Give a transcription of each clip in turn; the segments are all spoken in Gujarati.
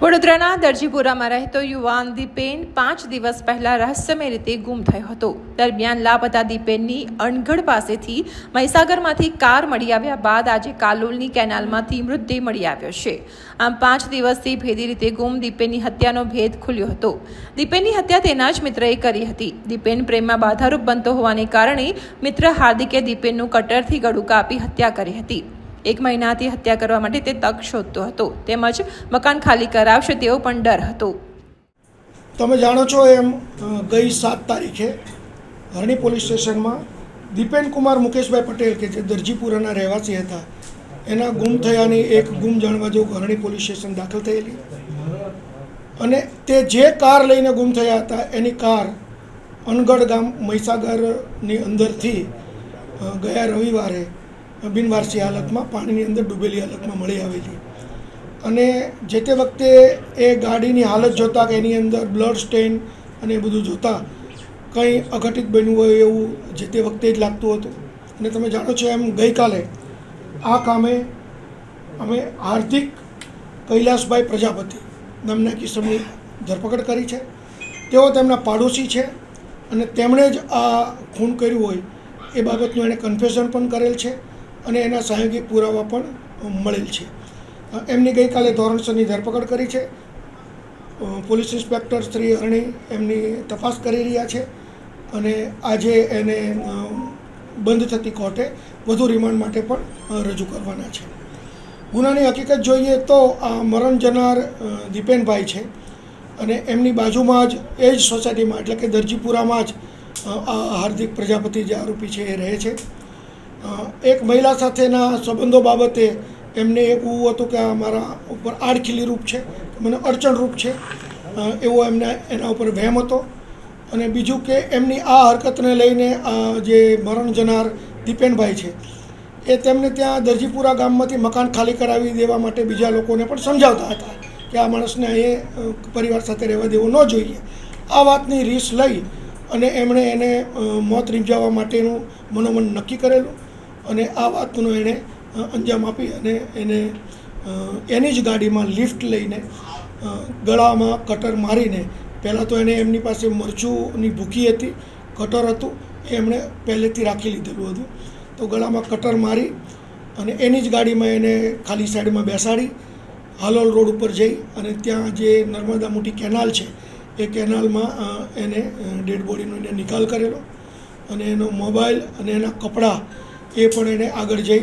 વડોદરાના દરજીપુરામાં રહેતો યુવાન દીપેન પાંચ દિવસ પહેલા રહસ્યમય રીતે ગુમ થયો હતો. દરમિયાન લાપતા દીપેનની અણગઢ પાસેથી મહીસાગરમાંથી કાર મળી આવ્યા બાદ આજે કાલોલની કેનાલમાંથી મૃતદેહ મળી આવ્યો છે. આમ પાંચ દિવસથી ભેદી રીતે ગુમ દીપેનની હત્યાનો ભેદ ખુલ્યો હતો. દીપેનની હત્યા તેના જ મિત્રએ કરી હતી. દીપેન પ્રેમમાં બાધારૂપ બનતો હોવાને કારણે મિત્ર હાર્દિકે દીપેનનું કટરથી ગળું કાપી હત્યા કરી હતી. એક મહિનાથી હત્યા કરવા માટે તે તક શોધતો હતો. તેમજ મકાન ખાલી કરાવશે તેવો પણ ડર હતો. તમે જાણો છો એમ ગઈ સાત તારીખે હરણી પોલીસ સ્ટેશનમાં દીપેન કુમાર મુકેશભાઈ પટેલ, કે જે દરજીપુરાના રહેવાસી હતા, એના ગુમ થયાની એક ગુમ જાણવા જેવું હરણી પોલીસ સ્ટેશન દાખલ થયેલી. અને તે જે કાર લઈને ગુમ થયા હતા, એની કાર અનગઢ ગામ મહીસાગરની અંદરથી ગયા રવિવારે બિનવારસી હાલતમાં પાણીની અંદર ડૂબેલી હાલતમાં મળી આવેલી અને જે તે વખતે એ ગાડીની હાલત જોતાં કે એની અંદર બ્લડ સ્ટેન અને એ બધું જોતાં કંઈ અઘટિત બન્યું હોય એવું જે તે વખતે જ લાગતું હતું. અને તમે જાણો છો એમ ગઈકાલે આ કામે અમે હાર્દિક કૈલાસભાઈ પ્રજાપતિ નામના કિસ્સમની ધરપકડ કરી છે. તેઓ તેમના પાડોશી છે અને તેમણે જ આ ખૂન કર્યું હોય એ બાબતનું એણે કન્ફેશન પણ કરેલ છે. અને એના સાંયોગિક પુરાવા પણ મળેલ છે. એમની ગઈકાલે ધોરણસરની ધરપકડ કરી છે. પોલીસ ઇન્સ્પેક્ટર શ્રી અરણી એમની તપાસ કરી રહ્યા છે અને આજે એને બંધ થતી કોર્ટે વધુ રિમાન્ડ માટે પણ રજૂ કરવાના છે. ગુનાની હકીકત જોઈએ તો આ મરણ જનાર દીપેનભાઈ છે અને એમની બાજુમાં જ એ જ સોસાયટીમાં, એટલે કે દરજીપુરામાં જ આ હાર્દિક પ્રજાપતિ જે આરોપી છે એ રહે છે. એક મહિલા સાથેના સંબંધો બાબતે એમને એવું હતું કે આ મારા ઉપર આડખીલી રૂપ છે, મને અડચણરૂપ છે. એવો એમને એના ઉપર વહેમ હતો. અને બીજું કે એમની આ હરકતને લઈને જે મરણ જનાર દીપેનભાઈ છે, એ તેમને ત્યાં દરજીપુરા ગામમાંથી મકાન ખાલી કરાવી દેવા માટે બીજા લોકોને પણ સમજાવતા હતા કે આ માણસને એ પરિવાર સાથે રહેવા દેવો ન જોઈએ. આ વાતની રીસ લઈ અને એમણે એને મોત રીંજાવવા માટેનું મનોમન નક્કી કરેલું. અને આ વાતનો એણે અંજામ આપી અને એને એની જ ગાડીમાં લિફ્ટ લઈને ગળામાં કટર મારીને, પહેલાં તો એને એમની પાસે મરચુંની ભૂકી હતી, કટર હતું, એ એમણે પહેલેથી રાખી લીધેલું હતું. તો ગળામાં કટર મારી અને એની જ ગાડીમાં એને ખાલી સાઈડમાં બેસાડી, હાલોલ રોડ ઉપર જઈ અને ત્યાં જે નર્મદા મોટી કેનાલ છે, એ કેનાલમાં એને ડેડ બોડીનો એને નિકાલ કરેલો અને એનો મોબાઈલ અને એના કપડાં એ પણ એને આગળ જઈ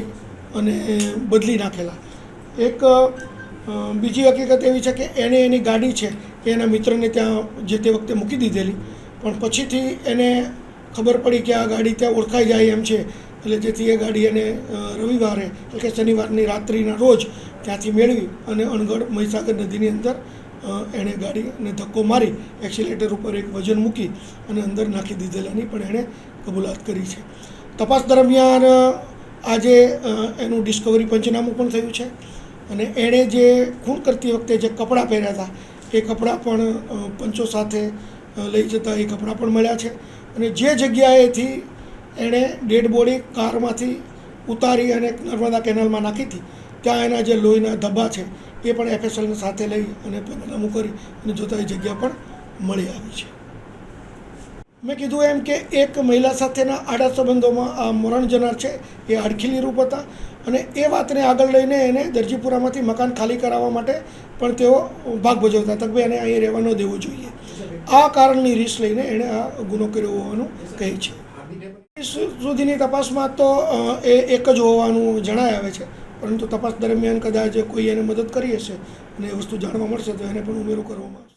અને બદલી નાખેલા. એક બીજી હકીકત એવી છે કે એને એની ગાડી છે એ એના મિત્રને ત્યાં જે તે વખતે મૂકી દીધેલી. પણ પછીથી એને ખબર પડી કે આ ગાડી ત્યાં ઓળખાઈ જાય એમ છે. એટલે જેથી એ ગાડી એને રવિવારે એટલે કે શનિવારની રાત્રિના રોજ ત્યાંથી મેળવી અને અણગઢ મહીસાગર નદીની અંદર એણે ગાડીને ધક્કો મારી, એક્સિલેટર ઉપર એક વજન મૂકી અને અંદર નાખી દીધેલાની પણ એણે કબૂલાત કરી છે. તપાસ દરમિયાન આજે એનું ડિસ્કવરી પંચનામું પણ થયું છે. અને એણે જે ખૂન કરતી વખતે જે કપડાં પહેર્યા હતા, એ કપડાં પણ પંચો સાથે લઈ જતા એ કપડાં પણ મળ્યા છે. અને જે જગ્યાએથી એણે ડેડ બોડી કારમાંથી ઉતારી અને નર્મદા કેનાલમાં નાખી હતી, ત્યાં એના જે લોહીના ધબ્બા છે, એ પણ એફએસએલને સાથે લઈ અને પંચનામું કરી અને જોતા એ જગ્યા પણ મળી આવી છે. મેં કીધું એમ કે એક મહિલા સાથેના આડા સંબંધોમાં આ મરણ જનાર છે, એ અડખીલી રૂપ હતા. અને એ વાતને આગળ લઈને એને દરજીપુરામાંથી મકાન ખાલી કરાવવા માટે પણ તેઓ ભાગ ભજવતા હતા કે એને અહીં રહેવા ન દેવું જોઈએ. આ કારણની રીસ લઈને એણે આ ગુનો કર્યો હોવાનું કહે છે. સુધીની તપાસમાં તો એ એક જ હોવાનું જણાય આવે છે. પરંતુ તપાસ દરમિયાન કદાચ કોઈ એને મદદ કરી હશે અને એ વસ્તુ જાણવા મળશે તો એને પણ ઉમેરો કરવામાં આવશે.